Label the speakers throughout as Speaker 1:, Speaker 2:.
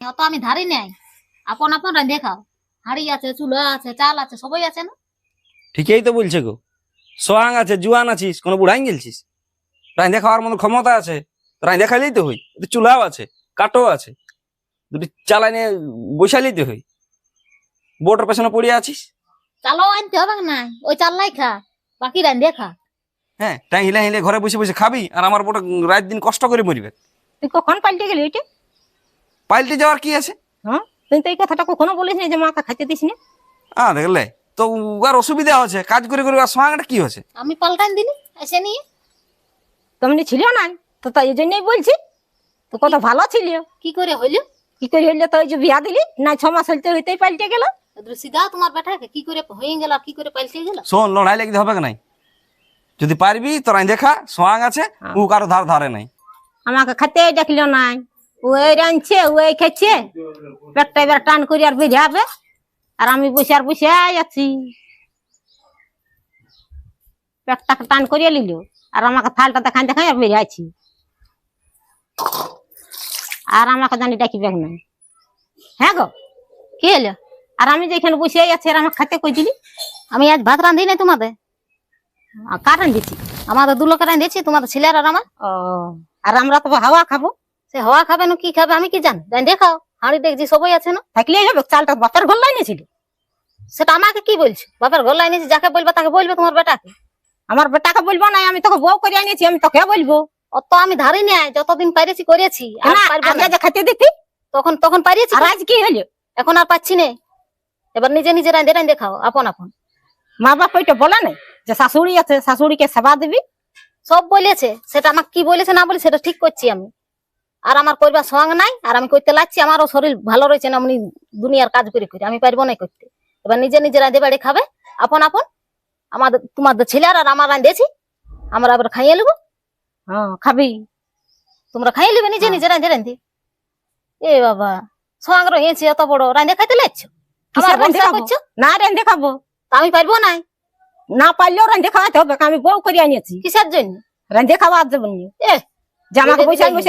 Speaker 1: অত আমি ধারি নাই। আপন আপন রান্ধে খাও হাড়ি আছে চুলা আছে চাল আছে সবই আছে না?
Speaker 2: ঠিকই তো বলছে গো। সোহাং আছে জুয়ান আছিস কোনো বুড়াই গেলছিস? রাঁধে খাওয়ার মতো ক্ষমতা আছে রাঁধে খাইলেই তো হই। চুলাও আছে কাঠও আছে দুটি চালাই নিয়ে বসাইলেই তো হই। বোটের পেছনে পড়ে আছিস?
Speaker 1: চালও আনতে হবে না ওই চাললাই খা বাকি রান্ধে খা।
Speaker 2: হ্যাঁ তাই হিলে হিলে ঘরে বসে বসে খাবি আর আমার বোটে রাত দিন কষ্ট করে মরিবে।
Speaker 3: তুই কখন পাল্টে গেলি ওইটা?
Speaker 2: পাল্টে যাওয়ার কি আছে?
Speaker 3: হ্যাঁ? তুই তো এই কথাটা কখনো বলিস না যে মাকে খাইতে দিস না?
Speaker 2: হ্যাঁ দেখলে। তো আর অসুবিধা হচ্ছে। কাজ করে করে আর সোহাংটা কি হচ্ছে?
Speaker 1: আমি পাল্টান দিলি এসে নিয়ে।
Speaker 3: তেমনি ছিল না তো তাই এই জন্যই বলছি তো কত ভালো ছিল
Speaker 1: কি করে হইল?
Speaker 3: কি করে হইলে তো ওই যে বিয়া দিলি না ছ মাস হইতে হইতেই পাল্টে গেল?
Speaker 1: সিধা তোমার বেটাকে কি করে হয়ে গেল কি করে পাল্টে গেল?
Speaker 2: শোন লড়াই লাগতে হবে কি নাই? যদি পারবি তো রাঁধে খা সোহাং আছে ও কারও ধার ধারে নাই।
Speaker 3: আমাকে খাতে দেখল নাই। ওই রাঁধছে, ওই খাচ্ছে। পেটটা এবার টান করে আর বেরিয়াবে আর আমি বসে আর বসে যাচ্ছি পেটটাকে টান করিয়ে নিল। আর আমাকে থালটা দেখাই দেখাই আর বেরিয়ে আছি। আর আমাকে জানি ডাকি ব্যাগ নাই হ্যাঁ গো,
Speaker 1: কি হলো?
Speaker 3: আর আমি যেখানে বসে আছি, আর আমাকে খাতে কই দিলি?
Speaker 1: আমি আজ ভাত রান্ধি নাই তোমাদের।
Speaker 3: কারণ দিচ্ছি
Speaker 1: আমাদের দু লোকের রান্ধেছি তোমাদের ছেলের আর আমার।
Speaker 3: ও, আর আমরা তো হাওয়া খাব।
Speaker 1: সে হওয়া খাবে না কি খাবে আমি কি জানি? রান্ধে খাও হাঁড়ি দেখছি সবাই আছে না?
Speaker 3: থাকলে হবে চালটা বাপের ঘর লাইনেছিল
Speaker 1: সেটা আমাকে কি বলছো? বাপের ঘর লাইনেছি যাকে বলবে তাকে বলবে তোমার বেটাকে?
Speaker 3: আমার বেটাকে বলব না আমি তোকে বউ করে আনিয়েছি আমি তোকে বলব।
Speaker 1: অত আমি ধারি নাই যতদিন পারিছি করেছি
Speaker 3: খাতে দিতি।
Speaker 1: তখন তখন পারিয়েছি
Speaker 3: আর আজ কি হলো
Speaker 1: এখন আর পাচ্ছি না। এবার নিজে নিজে রান্ধে রান্ধে খাও আপন আপন।
Speaker 3: মা বাপ ওইটা বলে নাই যে শাশুড়ি আছে শাশুড়িকে সেবা দিবি?
Speaker 1: সব বলেছে সেটা আমাকে কি বলেছে না বলে সেটা ঠিক করছি আমি। আর আমার করবার সঙ্গ নাই আর আমি করতে লাগছি আমারও শরীর ভালো রয়েছে না আমি দুনিয়ার কাজ করে করে আমি পারব না করতে। এবার নিজে নিজে রাঁধে বাড়ি খাবে আপন আপন। আমাদের তোমাদের ছেলের আর আমার রাঁধেছি আমরা আবার খাইয়ে নেব
Speaker 3: হ্যাঁ। খাবি?
Speaker 1: তোমরা খাইয়ে নেবে নিজে নিজে রাঁধে রাঁধে। এ বাবা সঙ্গ রয়েছে এত বড় রাঁধে খাইতে লাগছো? আমার?
Speaker 3: না রেঁধে খাব।
Speaker 1: আমি পারব না।
Speaker 3: না পারলেও রেঁধে খাওয়াতে হবে আমি বউ করে আনিয়েছি
Speaker 1: কিসের জন্য?
Speaker 3: রেঁধে খাওয়া নি।
Speaker 1: এ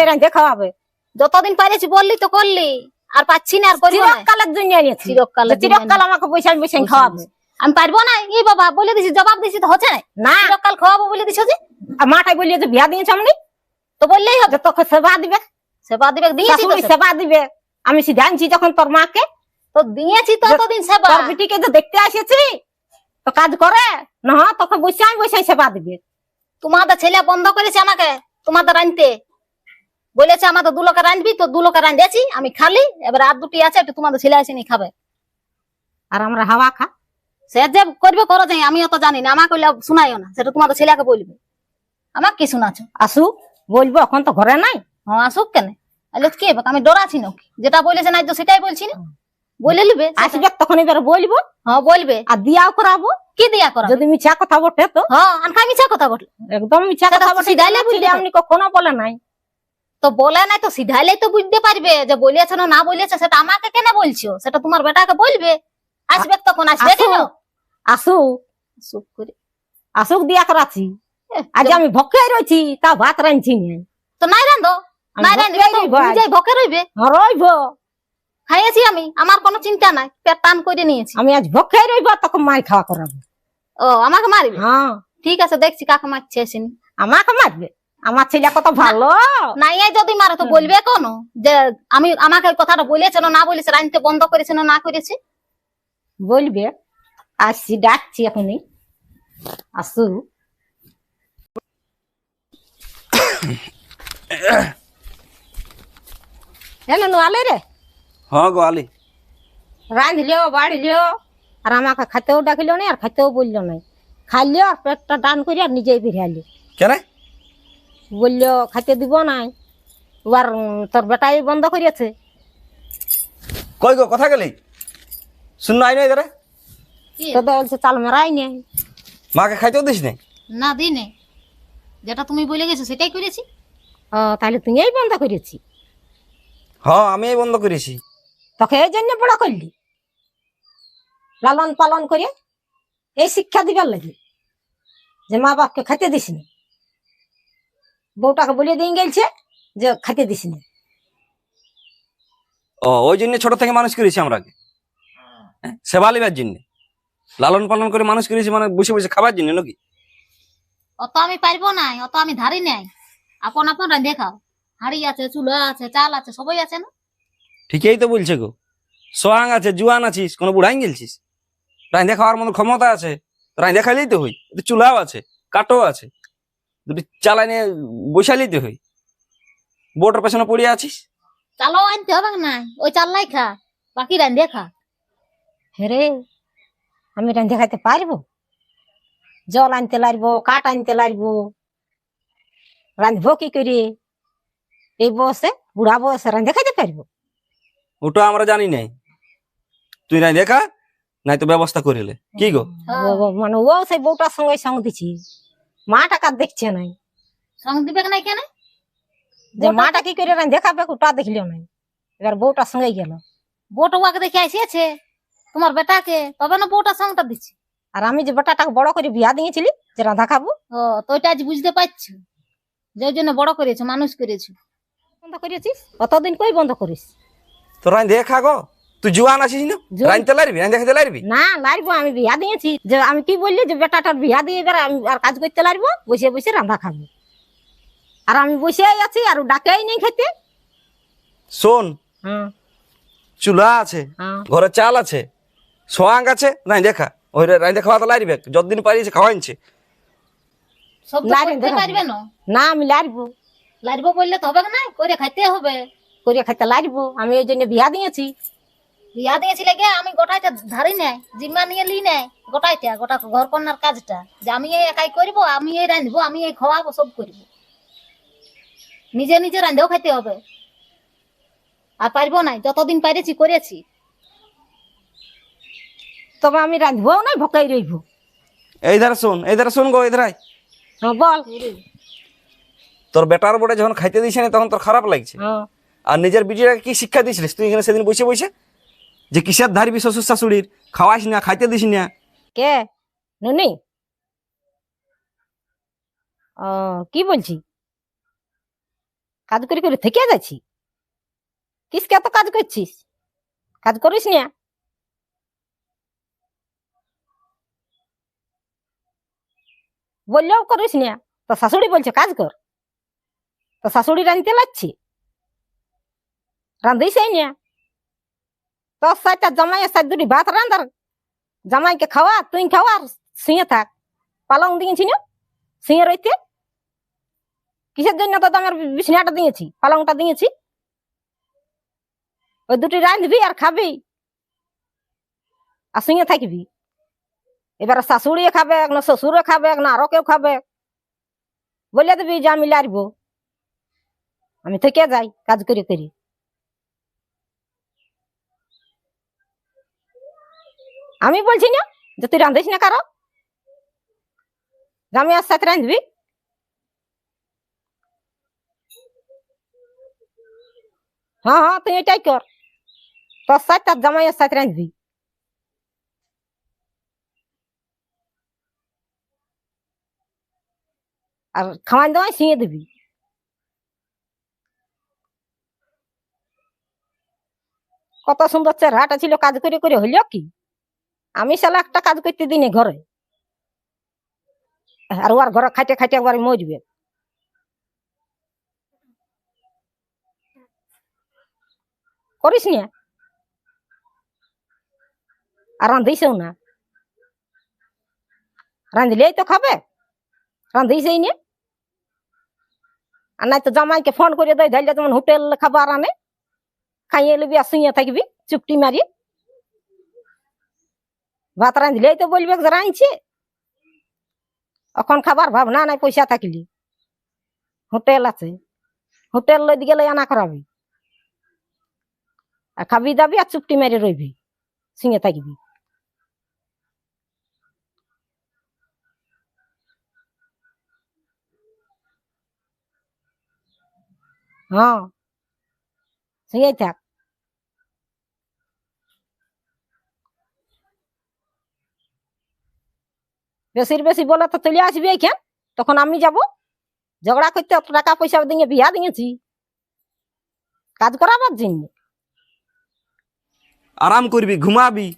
Speaker 1: রেঁধে
Speaker 3: খাওয়াবে
Speaker 1: যতদিন পারেছি বললি তো করলি আর পাচ্ছি না আর করব না।
Speaker 3: চিরকালের জন্য চিরকাল আমাকে খাওয়াবে।
Speaker 1: আমি পারব না। এই বাবা বলে দিছি জবাব দিছি তো হচ্ছে না। চিরকাল খাওয়াবো বলে দিছো যে?
Speaker 3: আর মাটাই যে বিয়া দিয়েছে আমি?
Speaker 1: তো বললেই হবে।
Speaker 3: তোকে সেবা দিবে।
Speaker 1: সেবা দিবে দিয়েছি তো সেবা।
Speaker 3: দিবে। আমি সিধা আনছি যখন তোর মাকে।
Speaker 1: তো দিয়েছি তো এতদিন সেবা।
Speaker 3: তোর বিটিকে যে দেখতে আসেছি তো কাজ করে। না তোকে বসে আমি বসে সেবা দিবে।
Speaker 1: তোমাদের ছেলে বন্ধ করেছে আমাকে। তোমাদের রাঁধতে বলেছে, আমাদের দু লোকে রাঁধবি তো দু লোকে রাঁধেছি আমি খালি। এবার আর দুটি আছে, একটু তোমাদের ছেলে আসেনি খাবে।
Speaker 3: আর আমরা হাওয়া খা।
Speaker 1: সে যে করবে, করো যাই আমি অত জানি না, আমাকে শোনাইও না, সেটা তোমাদের ছেলেকে বলবে। আমাকে কি শোনাছো?
Speaker 3: আসু, বলব, এখন তো ঘরে নাই?
Speaker 1: হ্যাঁ আসুক কেন। কি? আমি ডরাছি নাকি? যেটা বলেছে না তো সেটাই বলছি না? বলে নিবে
Speaker 3: আসবে তখন এবার বলব।
Speaker 1: হ্যাঁ বলবে।
Speaker 3: আর দিয়াও করাবো।
Speaker 1: কি দিয়া করা
Speaker 3: যদি মিছা কথা বটে তো।
Speaker 1: হ্যাঁ আনকা মিছা কথা বল
Speaker 3: একদম মিছা কথা বটে।
Speaker 1: সিধাইলে বুঝতে
Speaker 3: ছেলে আপনি কখনো বলে নাই।
Speaker 1: তো বলে নাই তো সিধাইলে তো বুঝতে পারবে যে বলেছে না না বলেছে সেটা আমাকে কেন বলছো? সেটা তোমার বেটাকে বলবে। আসবে তখন আসবে
Speaker 3: আসুক।
Speaker 1: কেন?
Speaker 3: আসু
Speaker 1: চুপ করে।
Speaker 3: আসুক দিয়া করাছি আজ আমি ভকে রয়েছি তা ভাত রাঁধছি নি।
Speaker 1: তো নাই রান্ধো নাই রান্ধবে ভকে রইবে
Speaker 3: রইব।
Speaker 1: খাইয়েছি আমি আমার কোনো চিন্তা নাই পেট টান করে নিয়েছি।
Speaker 3: আমি আজ ভকে রইব তখন মাই খাওয়া করাবো।
Speaker 1: ও আমাকে মারবে?
Speaker 3: হ্যাঁ।
Speaker 1: ঠিক আছে দেখছি কাকে মারছে এসেনি
Speaker 3: আমাকে মারবে? আমার ছেলে কত ভালো।
Speaker 1: নাই এই যদি মারে তো বলবে কোন? যে আমি আমাকে এই কথাটা বলেছে না না বলেছে রাঁধতে বন্ধ করেছে না না করেছে?
Speaker 3: বলবে আসছি ডাকছি এখনই। আসু। এলো নোয়ালে রে।
Speaker 2: হ্যাঁ গো আলি।
Speaker 3: রাঁধলিও বাড়িলিও আর আমাকে খাতেও ডাকিল না আর খাতেও বলল নাই। খাইলিও আর পেটটা টান করে আর নিজেই বেরিয়ালি
Speaker 2: কেন?
Speaker 3: বলল খাইতে দিব নাই। উম, তোর বেটাই বন্ধ করিয়েছে।
Speaker 2: কই গো কথা গেলি? শুন আই নাই রে
Speaker 3: তো বলছে চাল মেরাই নেই
Speaker 2: মাকে খাইতেও দিস নে?
Speaker 1: না দিনে যেটা তুমি বলে গেছো সেটাই করেছি।
Speaker 3: ও তাহলে তুইই বন্ধ করেছি।
Speaker 2: হ্যাঁ আমি বন্ধ করেছি।
Speaker 3: তোকে এই জন্য বড় করলি। লালন পালন করে এই শিক্ষা দিবার লাগে যে মা বাপকে খাইতে দিসনি। বউটাকে বলে দিয়ে গেলছে যে খাইতে দিসনি।
Speaker 2: ও ওই জন্য ছোট থেকে মানুষ করেছি আমরাকে হ্যাঁ, সেবা লিবার জন্য। লালন পালন করে মানুষ করেছি মানে বসে বসে খাবার জন্য নাকি?
Speaker 1: অত আমি পারব না অত আমি ধারি নাই। আপন আপন রান্ধে খাও হাড়ি আছে চুলা আছে চাল আছে সবই আছে না?
Speaker 2: ঠিকই তো বলছে গো। সোহাং আছে জুয়ান আছিস কোনো বুড়াই গেলছিস? রাঁধে খাওয়ার মতো ক্ষমতা আছে রাঁধে খাইলেই তো হই। একটু চুলাও আছে কাঠও আছে দুটি চালাই নিয়ে বসাইলেই তো হই। বোটের পেছনে পড়ে আছিস?
Speaker 1: চালও আনতে হবে না ওই চাললাই খা বাকি রান্ধে খা।
Speaker 3: হেরে আমি রান্ধে খাইতে পারব? জল আনতে লাগবো কাঠ আনতে লাগবো। রাঁধবো কি করে? এই বয়সে বুড়া বয়সে রান্ধে খাইতে পারব?
Speaker 2: ওটা আমরা জানি নাই। তুই নাই দেখা নাই তো ব্যবস্থা করিলে। কি গো?
Speaker 3: মানে ও সেই বউটার সঙ্গে সঙ্গ দিছি। মা টাকা দেখছে নাই।
Speaker 1: সঙ্গ দিবে নাই কেন?
Speaker 3: যে মাটা কি করে রান্ধে খাবে ওটা দেখলিও নাই। এবার বউটার সঙ্গে গেল।
Speaker 1: বোট ওয়াকে দেখে আসিয়েছে। তোমার বেটাকে তবে না বউটার সঙ্গটা দিচ্ছে।
Speaker 3: আর আমি যে বেটাটাকে বড় করে বিয়া দিয়েছিলি যে রাধা খাব।
Speaker 1: ও তো এটা আজ বুঝতে পারছ? যে জন্য বড় করেছ মানুষ করেছ।
Speaker 3: বন্ধ করেছিস? কতদিন কই বন্ধ করিস?
Speaker 2: তো রাঁধে খা গো? তুই জুয়ান আছিস না? রাঁধতে লারবি খেতে লারবি
Speaker 3: না লাগবো আমি বিয়া দিয়েছি। যে আমি কি বললি যে বেটাটার বিয়া দিয়ে এবার আমি আর কাজ করতে লাগবো বসে বসে রান্না খাব। আর আমি বসে আছি আর ডাকেই নেই খেতে।
Speaker 2: শোন
Speaker 3: হ্যাঁ।
Speaker 2: চুলা আছে
Speaker 3: হ্যাঁ।
Speaker 2: ঘরে চাল আছে সোয়াং আছে নাই দেখা। ওই রাঁধে খাওয়া তো লারবে যতদিন পারিস খাওয়াইছে
Speaker 1: সব না?
Speaker 3: না আমি লাগবো
Speaker 1: লাড়বো বললে তো হবে না করে খাইতে হবে।
Speaker 3: করে খাইতে লাগবো। আমি ওই জন্য বিয়া দিয়েছি।
Speaker 1: বিয়া দিয়েছি গে আমি গোটাইটা ধারি নাই জিম্মা নিয়ে লি নাই গোটাইটা গোটা ঘর কন্যার কাজটা। যে আমি এই একাই করব আমি এই রাঁধবো আমি এই খাওয়াবো সব করব। নিজে নিজে রাঁধেও খাইতে হবে। আর পারব নাই যতদিন পাইরেছি করেছি
Speaker 3: তবে আমি রাঁধবো না ভকাই রইব।
Speaker 2: এই ধারে শোন এই ধারে শোন গো এই ধারাই
Speaker 3: হ্যাঁ বল।
Speaker 2: তোর বেটার বটে যখন খাইতে দিছে না তখন তোর খারাপ লাগছে?
Speaker 3: হ্যাঁ।
Speaker 2: আর নিজের বিটিটাকে কি শিক্ষা দিয়েছিলিস? তুই এখানে সেদিন বসে বসে? যে কিসের ধারবি শ্বশুর শাশুড়ির? খাওয়াইস না, খাইতে দিস না।
Speaker 3: কে? নুনি? ও, কি বলছি? কাজ করে করে থেকে যাচ্ছি? কিসকে এত কাজ করছিস? কাজ করিস না? বললেও করিস না। তো শাশুড়ি বলছে, কাজ কর। তো শাশুড়ি রাঁধতে লাগছে রাঁধিস না তোর সাথে জামাইয়ের সাথে দুটি ভাত রান্ধার জামাইকে খাওয়া তুই খাওয়া আর শুয়ে থাক। পালং দিয়েছি না শুয়ে রইতে কিসের জন্য তো আমার বিছনাটা দিয়েছি পালংটা দিয়েছি ওই দুটি রাঁধবি আর খাবি। আর শুয়ে থাকবি। এবার শাশুড়ি খাবে না শ্বশুরে খাবে না আরও কেউ খাবে। বলে দিবি, যে আমি লারব আমি থেকে যাই, কাজ করে করি আমি বলছি না যে তুই রাঁধিস না কারও? আমি আর সাথে রাঁধবি? হ্যাঁ হ্যাঁ তুই এটাই কর। তোর সাথে তার জামাইয়ের সাথে রাঁধবি। আর খাওয়ান দাওয়াই শুয়ে দিবি। কত সুন্দর চেহারাটা ছিল, কাজ করে করে হইল কি? আমি সালা একটা কাজ করতে দিনে ঘরে। আর ওর ঘরে খাইতে খাইতে একবার মজবে করিস না? আর রাঁধিসও না। রাঁধলেই তো খাবে। রাঁধিসই না? আর নাই তো জামাইকে ফোন করে দেয় ধরলে যেমন হোটেল খাবার আনে, খাইয়ে লবি আর শুয়ে থাকবি, চুপটি মারি। ভাত রাঁধলেই তো বলবে রাঁধছে। এখন খাবার ভাবনা নাই পয়সা থাকলি। হোটেল আছে। হোটেল লই গেলে আনা করাবি। আর খাবি দাবি আর চুপটি মেরে রইবি। শুয়ে থাকবি। হ্যাঁ শুয়েই থাক। বেশির বেশি বলে তো চলে আসবি এইখান। তখন আমি যাব। ঝগড়া করতে অত টাকা পয়সা দিয়ে বিয়া দিয়েছি। কাজ করাবার জন্য।
Speaker 2: আরাম করবি ঘুমাবি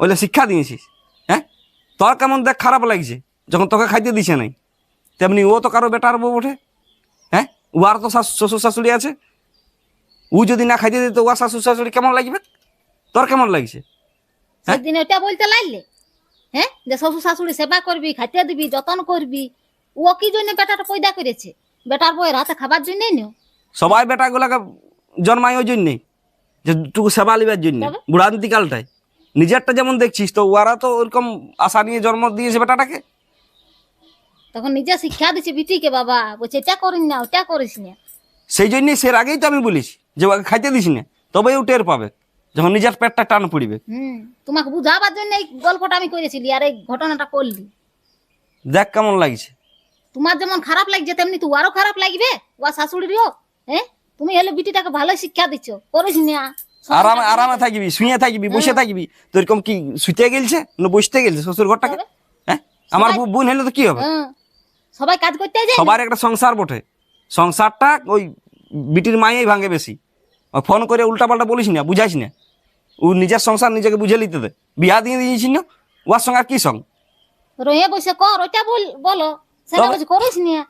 Speaker 2: ওইলে শিক্ষা দিয়েছিস হ্যাঁ? তোর কেমন দেখ খারাপ লাগছে যখন তোকে খাইতে দিছে নাই। তেমনি ও তো কারও বেটার বউ ওঠে হ্যাঁ? উয়ার তো শাশু- শ্বশুর শাশুড়ি আছে। ও যদি না খাইতে দিত উয়ার শাশুর শাশুড়ি কেমন লাগবে? তোর কেমন লাগছে হ্যাঁ?
Speaker 1: সেদিন ওটা বলতে লাগলে। হ্যাঁ? যে শ্বশুর শাশুড়ি সেবা করবি খাইতে দিবি যতন করবি ও কি জন্য বেটাটা পয়দা করেছে? বেটার বউয়ের হাতে খাবার জন্যই নিও।
Speaker 2: সবাই বেটা গুলাকে জন্মায় ওই জন্যে যে টুকু সেবা লিবার জন্য? বুড়ান্তিকালটায়। নিজেরটা যেমন দেখছিস তো ওরা তো ওরকম আশা নিয়ে জন্ম দিয়েছে বেটাটাকে।
Speaker 1: তখন নিজে শিক্ষা দিচ্ছে বিটিকে বাবা বলছে এটা করিস না ওটা করিস না।
Speaker 2: সেই জন্যই সে আগেই তো আমি বলিস যে ওকে খাইতে দিস না তবেই ও টের পাবে। যখন নিজের পেটটা টান পড়িবে।
Speaker 1: তোমাকে বুঝাবার জন্য এই গল্পটা আমি করেছিলি আর এই ঘটনাটা করলি।
Speaker 2: দেখ কেমন লাগছে।
Speaker 1: তোমার যেমন খারাপ লাগছে তেমনি তো আরও খারাপ লাগবে। ও শাশুড়িরও হ্যাঁ তুমি হলে বিটিটাকে ভালো শিক্ষা দিচ্ছ। করিস না।
Speaker 2: আরামে আরামে থাকবি শুয়ে থাকবি বসে থাকবি। তো এরকম কি শুতে গেলছে না বসতে গেলছে শ্বশুর ঘরটাকে? হ্যাঁ আমার বোন হলে তো কি হবে?
Speaker 1: সবাই কাজ করতে যায়?
Speaker 2: সবার একটা সংসার বটে। সংসারটা ওই বিটির মায়েই ভাঙে বেশি। ফোন করে উল্টা পাল্টা বলিস না বুঝাইস না। ও নিজের সংসার নিজেকে বুঝে নিতে দে। বিয়া দিয়ে দিয়েছি না? ওর সঙ্গে আর কি সঙ্গ?
Speaker 1: রয়ে বসে কর ওটা বল বলো। সেটা বলছে করিস না।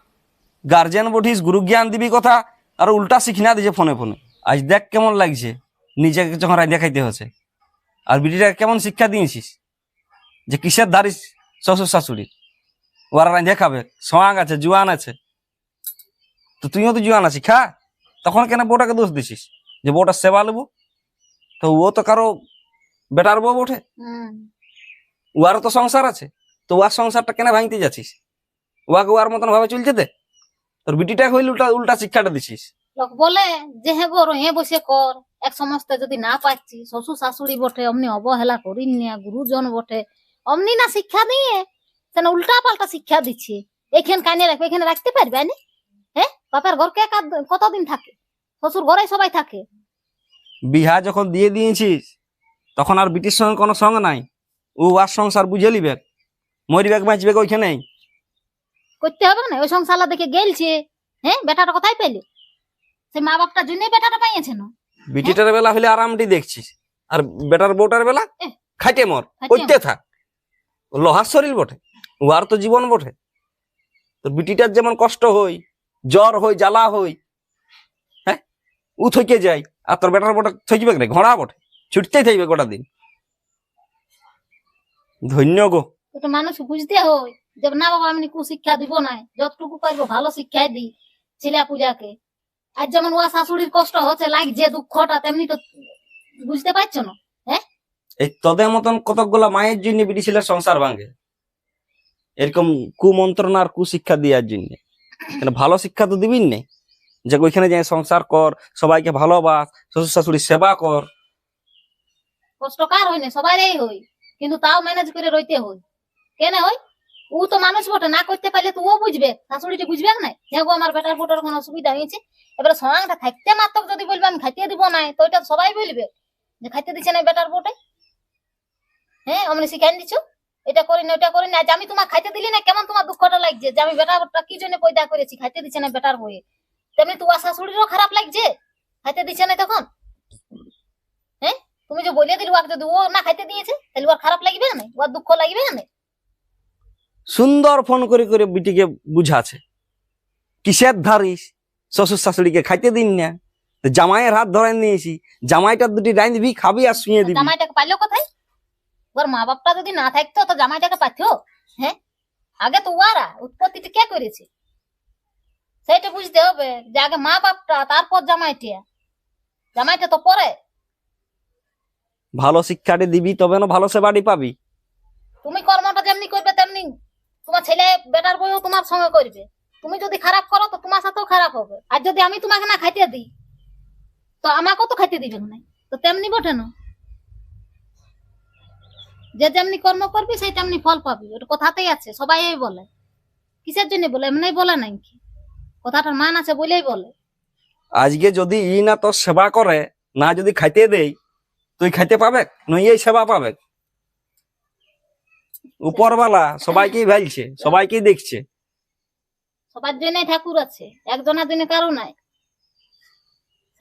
Speaker 2: গার্জেন বঠিস গুরু জ্ঞান দিবি কথা আর উল্টা শিখি না দিছে ফোনে ফোনে। আজ দেখ কেমন লাগছে নিজেকে যখন রায় দেখাইতে হচ্ছে। আর বিটিটা কেমন শিক্ষা দিয়েছিস যে কিসের ধারিস শ্বশুর শাশুড়ি ওরা রায় দেখাবে সোয়াং আছে জুয়ান আছে। তো তুইও তো জুয়ান আছিস খা। তখন কেন বউটাকে দোষ দিছিস? যে বউটার সেবা নেব তো ও তো কারও বেটার বউ ওঠে
Speaker 1: হুম।
Speaker 2: ওয়ারও তো সংসার আছে তো ওয়ার সংসারটা কেন ভাঙতে যাচ্ছিস? ওয়াকে ওয়ার মতন ভাবে চলছে দে। তোর বিটিটা হইলে উল্টা উল্টা শিক্ষাটা দিছিস।
Speaker 1: লোক বলে যে হে গো রহে বসে কর এক সমস্ত যদি না পাচ্ছি শ্বশুর শাশুড়ি বটে অমনি অবহেলা করিন না গুরুজন বটে অমনি না শিক্ষা দিয়ে সেন উল্টা পাল্টা শিক্ষা দিচ্ছে। এখানে কানে রাখবে এখানে রাখতে পারবে না? হ্যাঁ বাপের ঘর কে কতদিন থাকে? শ্বশুর ঘরে সবাই থাকে।
Speaker 2: বিহা যখন দিয়ে দিয়েছিস তখন আর বিটির সঙ্গে কোনো সঙ্গ নাই। ও আর সংসার বুঝে লিবে মরিবে বাঁচবে ওইখানেই
Speaker 1: করতে হবে না ওই সংসারলা দেখে গেলছে। হ্যাঁ বেটাটা কোথায় পেলে। সে মা বাপটার জন্যই বেটাটা পাইয়েছে না।
Speaker 2: বিটিটার বেলা হলে আরামটি দেখছিস। আর বেটার বউটার বেলা? খাইতে মর। করতে থাক। লোহার শরীর বটে। ও আর তো জীবন বটে। তোর বিটিটার যেমন কষ্ট হই জ্বর হই জ্বালা হই হ্যাঁ ও থইকে যাই আর তোর বেটার বটে থইবে না ঘোড়া বটে। ছুটতেই থাকবে গোটা দিন। ধন্য গো।
Speaker 1: ওটা মানুষ বুঝতে হয় যে না বাবা আমি কুশিক্ষা দিব না। যতটুকু পারব ভালো শিক্ষাই দিই ছেলে পূজাকে। আর যেমন ওয়া শাশুড়ির কষ্ট হচ্ছে লাগছে দুঃখটা তেমনি তো বুঝতে পারছ না?
Speaker 2: এই তোদের মতন কতকগুলা মায়ের জন্য বিটি ছেলের সংসার ভাঙে? এরকম কুমন্ত্রণা আর কুশিক্ষা দেওয়ার জন্য। ভালো শিক্ষা তো দিবিন নেই যে ওইখানে যাই, সংসার কর, সবাইকে ভালোবাস শ্বশুর শাশুড়ি সেবা কর।
Speaker 1: না হয় কিন্তু তাও ম্যানেজ করে রইতে হয় কেন হয় ও তো মানুষ বটে, না করতে পারলে তো ও বুঝবে বুঝবে না আমার বেটার কোনো অসুবিধা হয়েছে। সঙ্গটা মাত্র যদি বলবে, আমি খাইতে দিব না তো এটা সবাই বলবে যে খাইতে দিচ্ছে না বেটার বোটে হ্যাঁ অমনি শিখাই দিচ্ছ এটা করি না ওটা করি না। আজ আমি তোমার খাইতে দিলি না, কেমন তোমার দুঃখটা লাগছে? যে আমি বেটারটা কি জন্য পয়দা করেছি, খাইতে দিচ্ছে না বেটার বইয়ে তেমনি তোমার শাশুড়িরও খারাপ লাগছে? খাইতে দিচ্ছে না তখন? হ্যাঁ? তুমি যে বলে দিলি ওকে যদি ও না খাইতে দিয়েছে তাহলে ওর খারাপ লাগবে না? ওর দুঃখ লাগবে না?
Speaker 2: সুন্দর ফোন করে করে বিটিকে বুঝাছে কিসের ধারিস? শ্বশুর শাশুড়িকে খাইতে দিন না। জামাইয়ের হাত ধরে নিয়েছি। জামাইটার দুটি ডাইন দিবি খাবি আর শুয়ে দিবি।
Speaker 1: জামাইটাকে পাইলো কোথায়? ওর মা বাপটা যদি না থাকতো তো জামাইটাকে পাইতো? হ্যাঁ? আগে তো ওয়ারা উৎপত্তিটা কে করেছে? সেটা বুঝতে হবে যে আগে মা বাপটা তারপর জামাইটা জামাইটা তো পরে।
Speaker 2: ভালো শিক্ষাটি দিবি তবে না ভালো সেবাটি পাবি।
Speaker 1: তুমি কর্মটা যেমনি করবে তেমনি তোমার ছেলে বেটার বইও তোমার সঙ্গে করবে। তুমি যদি খারাপ করো তো তোমার সাথেও খারাপ হবে। আর যদি আমি তোমাকে না খাইতে দিই তো আমাকেও তো খাইতে দিবে না। তো তেমনি বটে না। যে যেমনি কর্ম করবি সেই তেমনি ফল পাবি। ওটা কথাতেই আছে সবাই এই বলে। কিসের জন্য বলে? এমনি বলে নাই কি? কথাটার মান আছে বলেই বলে।
Speaker 2: আজকে যদি ই না তোর সেবা করে না যদি খাইতে দেই তুই খাইতে পাবে? নই এই সেবা পাবে? উপরওয়ালা সবাইকেই ভালছে সবাইকেই দেখছে।
Speaker 1: সবার জন্যই ঠাকুর আছে একজনের জন্য কারও নাই।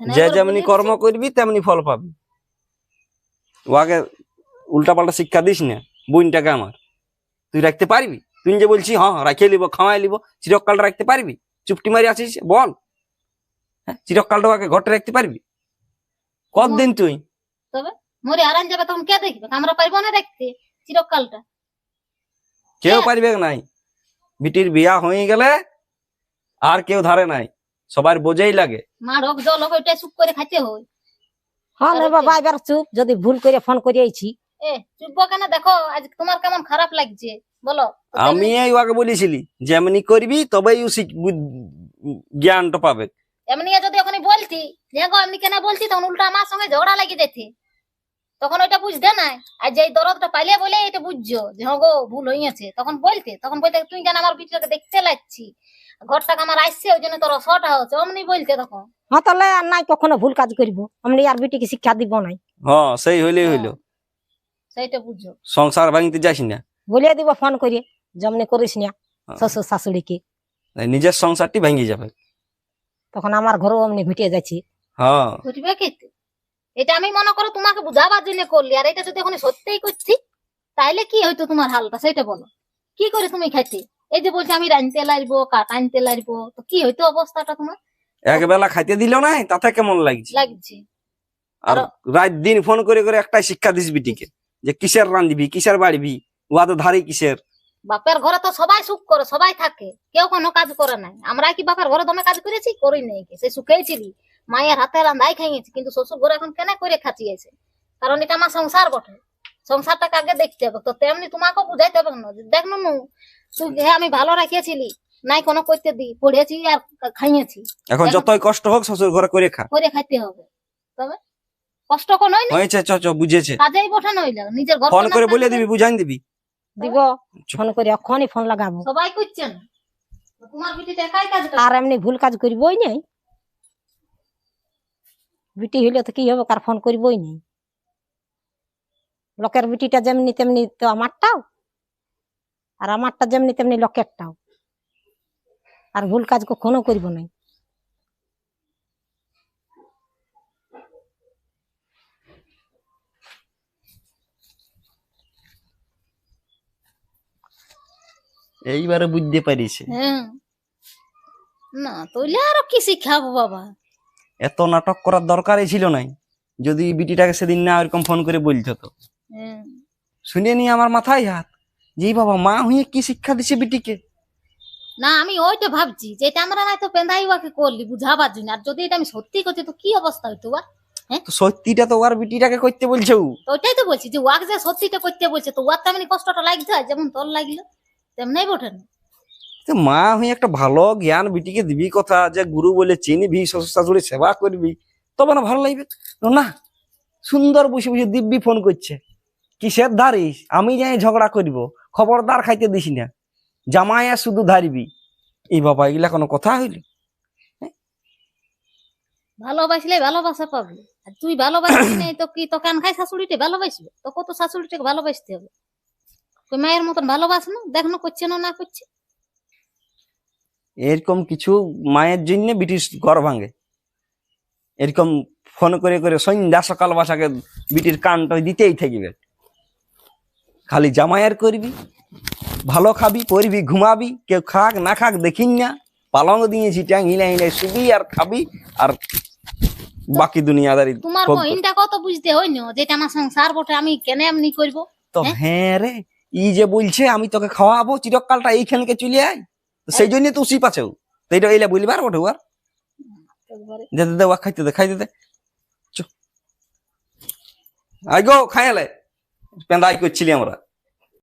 Speaker 2: যে যেমনি কর্ম করবি তেমনি ফল পাবি। ওকে উল্টা পাল্টা শিক্ষা দিস না বোনটাকে আমার। তুই রাখতে পারবি? তুই যে বলছি হ্যাঁ রাখিয়ে লিব খাওয়াই লিব চিরকালটা রাখতে পারবি? চুপটি মারি আছিস? বল। হ্যাঁ? চিরকালটা ওকে ঘটে রাখতে পারবি? কতদিন তুই?
Speaker 1: মরে হারান যাবে তখন কে দেখবে? আমরা পারব না দেখতে? চিরকালটা।
Speaker 2: কেউ পারবে নাই। বিটির বিয়া হয়ে গেলে আর কেউ ধারে নাই। সবার বোঝাই লাগে।
Speaker 1: মা রোগ জল হোক চুপ করে খাইতে হয়।
Speaker 3: হ্যাঁ বাবা এবার চুপ। যদি ভুল করে ফোন করিয়েছি
Speaker 1: এ চুপ কেন? দেখো আজ তোমার কেমন খারাপ লাগছে। বলো
Speaker 2: আমি এই ওকে বলেছিলি যেমনি করবি তবেই জ্ঞানটা পাবে।
Speaker 1: এমনি যদি ওখানে বলতি যে গো এমনি কেন বলছি তখন উল্টা আমার সঙ্গে ঝগড়া লাগি যেতে তখন ওইটা বুঝতে নাই। আর যে দরদটা পাইলে বলে এটা বুঝছ যে হ্যাঁ গো ভুল হইয়াছে। তখন বলতে তখন বলতে তুই কেন আমার বিটিটাকে দেখতে লাগছি। ঘরটাকে আমার আসছে ওই জন্য তোর শর্ট হচ্ছে। অমনি বলতে তখন।
Speaker 3: হ্যাঁ তাহলে আর নাই কখনো ভুল কাজ করিব। আমি আর বিটিকে শিক্ষা দিব নাই।
Speaker 2: হ্যাঁ সেই হইলেই হইল।
Speaker 1: সেইটা বুঝছ
Speaker 2: সংসার ভাঙতে যাস না
Speaker 3: বলিয়ে দিব ফোন করিয়ে যেমনি করিস না
Speaker 2: হ্যাঁ।
Speaker 3: শ্বশুর শাশুড়িকে।
Speaker 2: নিজের সংসারটি ভেঙে যাবে।
Speaker 3: তখন আমার ঘরেও অমনি ঘুটিয়ে যাচ্ছি
Speaker 2: হ্যাঁ।
Speaker 1: বুঝবে খেতে এটা আমি মনে করো তোমাকে বুঝাবার জন্য করলি আর এটা যদি এখন সত্যিই করছি তাইলে কি হইতো তোমার হালটা সেটা বলো। কি করে তুমি খাইতে এই যে বলছি আমি রানতে লাগবো কাটানতে লাগবো তো কি হইতো অবস্থাটা তোমার?
Speaker 2: এক বেলা খাইতে দিল না তাতে কেমন লাগছে?
Speaker 1: লাগছে।
Speaker 2: আর রাত দিন ফোন করে করে একটাই শিক্ষা দিস বিটিকে যে কিসের রাঁধবি কিসের বাড়বি? ওয়া তো ধারে কিসের?
Speaker 1: বাপের ঘরে তো সবাই সুখ করে সবাই থাকে। কেউ কোনো কাজ করে নাই। আমরা কি বাপের ঘরে দমে কাজ করেছি? করি নাই? সে সুখেই ছিলি। মায়ের হাতে রান্ধাই খাইয়েছি কিন্তু শ্বশুর ঘরে এখন কেন করে খাচিয়েছে কারণ এটা আমার সংসার বটে। সংসারটাকে আগে দেখতে হবে? তো তেমনি তোমাকে বুঝাইতে হবে না। দেখ নু তুই আমি ভালো রাখিয়েছিলি নাই কোনো করতে দি পড়েছি আর খাইয়েছি।
Speaker 2: এখন যতই কষ্ট হোক শ্বশুর ঘরে করে খা।
Speaker 1: করে খাইতে হবে। তবে কষ্ট কোন
Speaker 2: হয়েছে চ চ বুঝেছে।
Speaker 1: কাজেই বটে নইলে নিজের ঘর
Speaker 2: ফোন করে বলে দিবি বুঝাই দিবি।
Speaker 3: দিব ফোন করে এখনই ফোন লাগাবো।
Speaker 1: সবাই করছে না তো তোমার বিটিটা একাই কাজ
Speaker 3: আর এমনি ভুল কাজ করবই নাই। বিটি হইলে তো কি হবে কার ফোন করবই নাই। লোকের বিটিটা যেমনি তেমনি তো আমারটাও। আর আমারটা যেমনি তেমনি লোকেরটাও। আর ভুল কাজ কখনো করব নাই।
Speaker 2: এইবারে বুঝতে পারিছে।
Speaker 1: হ্যাঁ। না তইলে আর কি শিখাবো বাবা?
Speaker 2: এত নাটক করার দরকারই ছিল নাই। যদি বিটিটাকে সেদিন না এরকম ফোন করে বলতো তো।
Speaker 1: হ্যাঁ।
Speaker 2: শুনে নিয়ে আমার মাথায় হাত। যে বাবা মা হয়ে কি শিক্ষা দিছে বিটিকে?
Speaker 1: না আমি ওইটা ভাবছি যে এটা আমরা নাই তো পেন্দাই ওয়াকে করলি বুঝাবার জন্য। আর যদি এটা আমি সত্যি করছি তো কি অবস্থা হইতো ওয়ার
Speaker 2: তো সত্যিটা তো ওর বিটিটাকে করতে বলছে। ও
Speaker 1: তো ওইটাই তো বলছি যে ওয়াক যে সত্যিটা করতে বলছে তো ওয়ার তেমনি কষ্টটা লাগতে হয় যেমন তোর লাগল। তেমনি
Speaker 2: মা হয়ে একটা ভালো জ্ঞান বিটিকে দিবি কথা যে গুরু বলে চিনবি শ্বশুর শাশুড়ি সেবা করবি তবে না ভালো লাগবে। না সুন্দর বসে বসে দিব্যি ফোন করছে। কিসের ধারিস আমি যাই ঝগড়া করব খবরদার খাইতে দিস না। জামাইয়া শুধু ধারবি। এই বাবা এগুলা কোনো কথা হইল?
Speaker 1: ভালোবাসলে ভালোবাসা পাবি। আর তুই ভালোবাসবি নাই তো কি তো কান খাই শাশুড়িতে ভালোবাসবে তো কত শাশুড়িটাকে ভালোবাসতে হবে। মায়ের মতন ভালোবাস না? দেখ না করছে না না করছে?
Speaker 2: এরকম কিছু মায়ের জন্য ব্রিটিশ ঘর ভাঙে। এরকম ফোন করে করে সন্ধ্যা সকাল বাসাকে বিটির কানটা দিতেই থাকবে। খালি জামাইয়ার করবি ভালো খাবি পরবি ঘুমাবি কেউ খাক না খাক দেখিন না। পালং দিয়েছি ট্যাং হিলা হিলা শুবি আর খাবি আর বাকি দুনিয়াদারি
Speaker 1: তোমার
Speaker 2: করবি।
Speaker 1: বহিনটা কত বুঝতে হয় না যেটা আমার সংসার বটে আমি কেন এমনি করব?
Speaker 2: তো
Speaker 1: হ্যাঁ?
Speaker 2: হ্যাঁ রে ই যে বলছে আমি তোকে খাওয়াবো চিরকালটা এইখানকে চলে আয়। সেই জন্য তো উসি আছে এইটা এইলা বলবার ওঠে আর
Speaker 1: একবারে।
Speaker 2: দে ওয়া খাইতে দে খাইতে দে। চ। আই গো খাইলে পেন্দাই করছিলি আমরা।